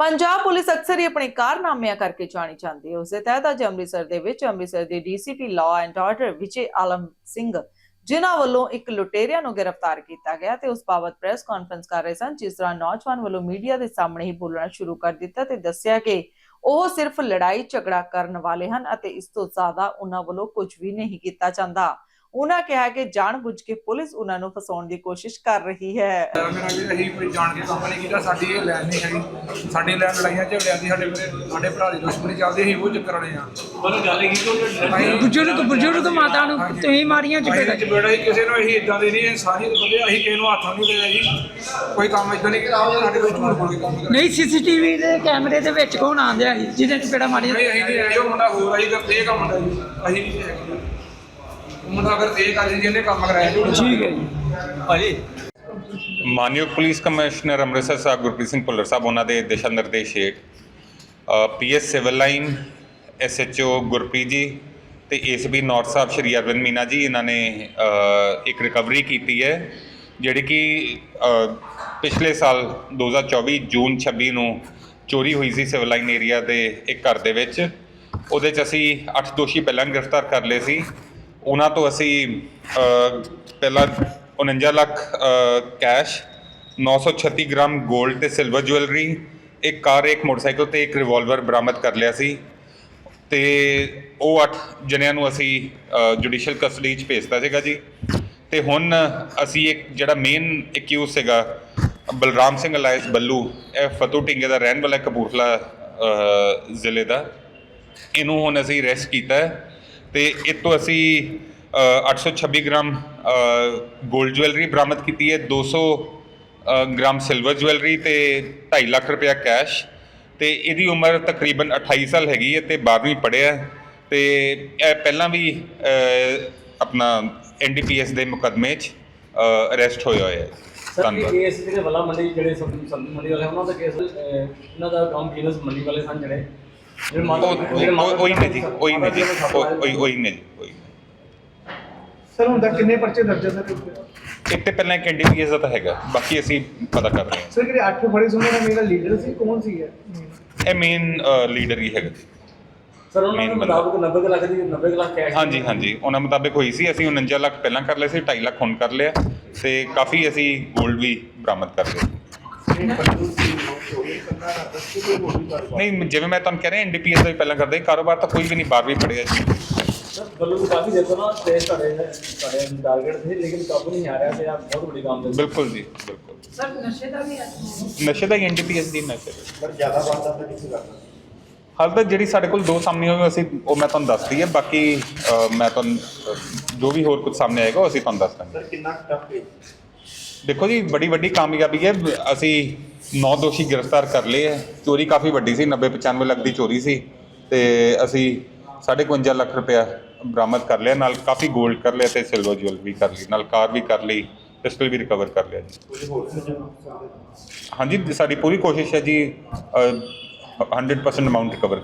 Punjab police ਅਕਸਰ ਹੀ ਆਪਣੇ ਕਾਰਨਾਮਿਆਂ ਕਰਕੇ ਜਾਣੀ ਜਾਂਦੀ ਹੈ। ਉਸੇ ਤਹਿਤ ਅੱਜ ਅੰਮ੍ਰਿਤਸਰ ਦੇ ਵਿੱਚ ਅੰਮ੍ਰਿਤਸਰ ਦੇ DCP law and order Vijay Alam Singh ਜਿਨ੍ਹਾਂ ਵੱਲੋਂ ਇੱਕ ਲੁਟੇਰਿਆਂ ਨੂੰ ਗ੍ਰਿਫਤਾਰ ਕੀਤਾ ਗਿਆ ਤੇ ਉਸ ਬਾਬਤ ਪ੍ਰੈਸ ਕਾਨਫਰੰਸ ਕਰ ਰਹੇ ਸਨ, ਜਿਸ ਤਰ੍ਹਾਂ ਨੌਜਵਾਨ ਵੱਲੋਂ ਮੀਡੀਆ ਦੇ ਸਾਹਮਣੇ ਹੀ ਬੋਲਣਾ ਸ਼ੁਰੂ ਕਰ ਦਿੱਤਾ ਤੇ ਦੱਸਿਆ ਕਿ ਉਹ ਸਿਰਫ ਲੜਾਈ ਝਗੜਾ ਕਰਨ ਵਾਲੇ ਹਨ ਅਤੇ ਇਸ ਤੋਂ ਜ਼ਿਆਦਾ ਉਹਨਾਂ ਵੱਲੋਂ ਕੁਝ ਵੀ ਨਹੀਂ ਕੀਤਾ ਜਾਂਦਾ। ਉਹਨਾਂ ਕਿਹਾ ਕਿ ਜਾਣਬੁੱਝ ਕੇ ਪੁਲਿਸ ਉਹਨਾਂ ਨੂੰ ਫਸਾਉਣ ਦੀ ਕੋਸ਼ਿਸ਼ ਕਰ ਰਹੀ ਹੈ। ਮੇਰਾ ਵੀ ਅਸੀਂ ਕੋਈ ਜਾਣ ਕੇ ਕੰਮ ਨਹੀਂ ਕੀਤਾ ਸਾਡੀ ਇਹ ਲੈਣ ਨਹੀਂ ਹੈਗੀ। ਸਾਡੀ ਲੈਣ ਲੜਾਈਆਂ ਝਗੜਿਆਂ ਦੀ ਸਾਡੇ ਮੇਰੇ ਸਾਡੇ ਭਰਾ ਦੀ ਦੁਸ਼ਮਣੀ ਚੱਲਦੀ ਅਸੀਂ ਉਹ ਚੱਕਰ ਵਾਲੇ ਆ ਪਰ ਗੱਲ ਇਹ ਕਿ ਉਹ ਅਸੀਂ ਬਜ਼ੁਰਗ ਬਜ਼ੁਰਗ ਮਾਤਾ ਨੂੰ ਤੁਸੀਂ ਮਾਰੀਆਂ ਚਪੇੜਾ ਚਪੇੜਾ ਹੀ ਕਿਸੇ ਨੂੰ ਅਸੀਂ ਇਦਾਂ ਦੇ ਨਹੀਂ ਇਨਸਾਨੀਅਤ ਬੰਦੇ ਅਸੀਂ ਕਿਸੇ ਨੂੰ ਹੱਥ ਨਹੀਂ ਦੇਣਾ ਜੀ ਕੋਈ ਕੰਮ ਇਦਾਂ ਨਹੀਂ ਕੀਤਾ ਸਾਡੇ ਕੋਈ ਝੂਠ ਬੋਲ ਕੇ ਕੰਮ ਕਰਾ ਨਹੀਂ ਸੀਸੀਟੀਵੀ ਦੇ ਕੈਮਰੇ ਦੇ ਵਿੱਚ ਕੌਣ ਆਂਦਿਆ ਸੀ ਜਿਹਨੇ ਚਪੇੜਾ ਮਾਰੀਆਂ? ਨਹੀਂ ਅਸੀਂ ਨਹੀਂ ਆਏ ਉਹ ਮੁੰਡਾ ਹੋਰ ਆਈ ਕਰਦੇ ਇਹ ਕੰਮ ਮੁੰਡਾ ਜੀ। ਅਸੀਂ ਨਹੀਂ ਮੁੰਡਾ ਅਗਰ ਇਹ ਕਰ ਜਿਹਨੇ ਕੰਮ ਕਰਾਇਆ ਝੂਠ ਠੀਕ ਹੈ ਜੀ। ਭਾਜੀ? ਮਾਨਯੋਗ ਪੁਲਿਸ ਕਮਿਸ਼ਨਰ ਅੰਮ੍ਰਿਤਸਰ ਸਾਹਿਬ ਗੁਰਪ੍ਰੀਤ ਸਿੰਘ ਭੁੱਲਰ ਸਾਹਿਬ ਉਹਨਾਂ ਦੇ ਦਿਸ਼ਾ ਨਿਰਦੇਸ਼ ਹੇਠ PS civil line SHO Gurpreet ji ਤੇ ਏਸੀਬੀ ਨਾਰਥ ਸਾਹਿਬ ਸ਼੍ਰੀ ਅਰਵਿੰਦ ਮੀਨਾ ਜੀ ਇਹਨਾਂ ਨੇ ਇੱਕ ਰਿਕਵਰੀ ਕੀਤੀ ਹੈ ਜਿਹੜੀ ਕਿ ਪਿਛਲੇ ਸਾਲ 2024 ਜੂਨ 26 ਨੂੰ ਚੋਰੀ ਹੋਈ ਸੀ ਸਿਵਲ ਲਾਈਨ ਏਰੀਆ ਦੇ ਇੱਕ ਘਰ ਦੇ ਵਿੱਚ। ਉਹਦੇ 'ਚ ਅਸੀਂ 8 ਦੋਸ਼ੀ ਪਹਿਲਾਂ ਗ੍ਰਿਫਤਾਰ ਕਰ ਲਏ ਸੀ। ਉਹਨਾਂ ਤੋਂ ਅਸੀਂ ਪਹਿਲਾਂ 49 ਲੱਖ ਅ, ਕੈਸ਼ 936 ਗ੍ਰਾਮ 골ਡ ਤੇ ਸਿਲਵਰ ਜੁਐਲਰੀ ਇੱਕ ਕਾਰ ਇੱਕ ਮੋਟਰਸਾਈਕਲ ਤੇ ਇੱਕ ਰਿਵਾਲਵਰ ਬਰਾਮਦ ਕਰ ਲਿਆ ਸੀ। ਤੇ ਉਹ 8 ਜਣਿਆਂ ਨੂੰ ਅਸੀਂ ਜੁਡੀਸ਼ੀਅਲ ਕਸਟਡੀ 'ਚ ਭੇਜਤਾ ਸੀਗਾ ਜੀ। ਤੇ ਹੁਣ ਅਸੀਂ ਇੱਕ ਜਿਹੜਾ ਮੇਨ ਐਕਿਊਜ਼ ਸੀਗਾ ਬਲਰਾਮ ਸਿੰਘ ਅਲਾਇਸ ਬੱਲੂ ਇਹ ਫਤੂ ਢਿੰਗੇ ਦਾ ਰਹਿਣ ਵਾਲਾ ਕਪੂਰਥਲਾ ਜ਼ਿਲ੍ਹੇ ਦਾ। ਇਹਨੂੰ ਹੁਣ ਅਸੀਂ ਅਰੈਸਟ ਕੀਤਾ ਹੈ। ਤੇ ਇਹ ਤੋਂ ਅਸੀਂ ਅ, 826 ਗ੍ਰਾਮ 골ਡ ਜੁਐਲਰੀ ਬਰਾਮਦ ਕੀਤੀ ਹੈ 200 ਅ, ਗ੍ਰਾਮ ਸਿਲਵਰ ਜੁਐਲਰੀ ਤੇ 2.5 ਲੱਖ ਰੁਪਇਆ ਕੈਸ਼ ਤੇ ਇਹਦੀ ਉਮਰ ਤਕਰੀਬਨ 28 ਸਾਲ ਹੈਗੀ ਹੈ ਤੇ 12ਵੀਂ ਪੜ੍ਹਿਆ ਹੈ ਤੇ ਇਹ ਪਹਿਲਾਂ ਵੀ ਆਪਣਾ ਐਨਡੀਪੀਐਸ ਦੇ ਮੁਕੱਦਮੇ 'ਚ ਅਰੈਸਟ ਹੋਇਆ ਹੋਇਆ ਹੈ। ਸਰ ਧੰਨਵਾਦ। ਕੇਸ ਜਿਹੜੇ ਵੱਲਾ ਮੰਡੀ ਜਿਹੜੇ ਸਬਜ਼ੀ ਮੰਡੀ ਵਾਲੇ ਉਹਨਾਂ ਦਾ ਕੇਸ ਇਹਨਾਂ ਦਾ ਕੰਮ ਬਿਜ਼ਨਸ ਮੰਡੀ ਵਾਲੇ ਸਨ ਜਿਹੜੇ। ਉਹ ਉਹ- ਉਹ- ਉਹੀ ਨੇ ਜੀ ਉਹੀ ਨੇ ਜੀ ਉਹ- ਉਹੀ ਉਹੀ ਨੇ ਜੀ ਉਹੀ ਨੇ। ਸਰ ਹੁਣ ਤੱਕ ਕਿੰਨੇ ਪਰਚੇ ਦਰਜ ਹੈ ਸਰ? ਇੱਕ ਤੇ ਪਹਿਲਾਂ ਇੱਕ ਐਨਡੀਪੀਐਸ ਦਾ ਤਾਂ ਹੈਗਾ ਬਾਕੀ ਅਸੀਂ ਪਤਾ ਕਰ ਰਹੇ ਹਾਂ। ਸਰ ਜਿਹੜੇ ਅੱਠ ਬੜੇ ਸੁਣਨ ਦਾ ਮੇਰਾ ਲੀਡਰ ਸੀ ਕੌਣ ਸੀ ਇਹ? ਇਹ ਮੇਨ ਲੀਡਰ ਹੀ ਹੈਗਾ ਜੀ। ਸਰ ਉਹਨਾਂ ਦੇ main ਮੁਤਾਬਕ 90 ਕੁ ਲੱਖ ਦੀ 90 ਕੁ ਲੱਖ ਕੈਸ਼ ਹਾਂਜੀ ਹਾਂਜੀ। ਉਹਨਾਂ ਮੁਤਾਬਿਕ ਹੋਈ ਸੀ ਅਸੀਂ 49 ਲੱਖ ਪਹਿਲਾਂ ਕਰ ਲਏ ਸੀ 2.5 ਲੱਖ ਹੁਣ ਕਰ ਲਿਆ। ਤੇ ਕਾਫੀ ਅਸੀਂ 골ਡ ਵੀ ਬਰਾਮਦ ਕਰ ਲਿਆ ਨਹੀਂ ਜਿਵੇਂ ਮੈਂ ਤੁਹਾਨੂੰ ਕਹਿ ਰਿਹਾ ਐਨਡੀਪੀਐਸ ਦਾ ਵੀ ਪਹਿਲਾਂ ਕਰਦੇ ਸੀ, ਕਾਰੋਬਾਰ ਤਾਂ ਕੋਈ ਵੀ ਨਹੀਂ 12ਵੀਂ ਪੜਿਆ ਜੀ। ਸਰ ਗੱਲੋਂ ਵੀ ਕਾਫੀ ਦੇਖੋ ਨਾ ਕੇਸ ਤੁਹਾਡੇ ਤੁਹਾਡੇ ਟਾਰਗੇਟ ਸੀ ਲੇਕਿਨ ਕਾਬੂ ਨਹੀਂ ਆ ਰਿਹਾ ਤੇ ਆ ਬਹੁਤ ਵੱਡੀ ਕੰਮ ਦੇ ਬਿਲਕੁਲ ਜੀ ਬਿਲਕੁਲ। ਸਰ ਨਸ਼ੇ ਦਾ ਵੀ ਨਸ਼ੇ ਦਾ ਐਨਡੀਪੀਐਸ ਦੀ ਨਸ਼ੇ ਪਰ ਜ਼ਿਆਦਾ ਵਾਰਦਾ ਤਾਂ ਕਿੱਥੇ ਕਰਦਾ ਹਾਲ ਤੱਕ ਜਿਹੜੀ ਸਾਡੇ ਕੋਲ ਦੋ ਸਾਹਮਣੇ ਹੋਏ ਅਸੀਂ ਉਹ ਮੈਂ ਤੁਹਾਨੂੰ ਦੱਸਦੀ ਹੈ ਬਾਕੀ ਮੈਂ ਤੁਹਾਨੂੰ ਜੋ ਵੀ ਹੋਰ ਕੁਝ ਸਾਹਮਣੇ ਆਏਗਾ ਉਹ ਅਸੀਂ ਤੁਹਾਨੂੰ ਦੱਸ ਦਾਂਗੇ। ਸਰ ਕਿੰਨਾ ਟਫ ਹੈ ਦੇਖੋ ਜੀ ਬੜੀ ਵੱਡੀ ਕਾਮਯਾਬੀ ਹੈ। ਅਸੀਂ ਨੌ ਦੋਸ਼ੀ ਗ੍ਰਿਫਤਾਰ ਕਰ ਲਏ ਹੈ। ਚੋਰੀ ਕਾਫੀ ਵੱਡੀ ਸੀ 90 95 ਲੱਖ ਦੀ ਚੋਰੀ ਸੀ ਤੇ ਅਸੀਂ 55 ਲੱਖ ਰੁਪਇਆ ਬਰਾਮਦ ਕਰ ਲਿਆ ਨਾਲ ਕਾਫੀ 골ਡ ਕਰ ਲਿਆ ਤੇ ਸਿਲਵਰ ਜੁਐਲ ਵੀ ਕਰ ਲਈ ਨਾਲ ਕਾਰ ਵੀ ਕਰ ਲਈ ਪਿਸਟਲ ਵੀ ਰਿਕਵਰ ਕਰ ਲਿਆ ਜੀ। ਹਾਂਜੀ ਸਾਡੀ ਪੂਰੀ ਕੋਸ਼ਿਸ਼ ਹੈ ਜੀ ਅ, 100% ਅਮਾਉਂਟ ਰਿਕਵਰ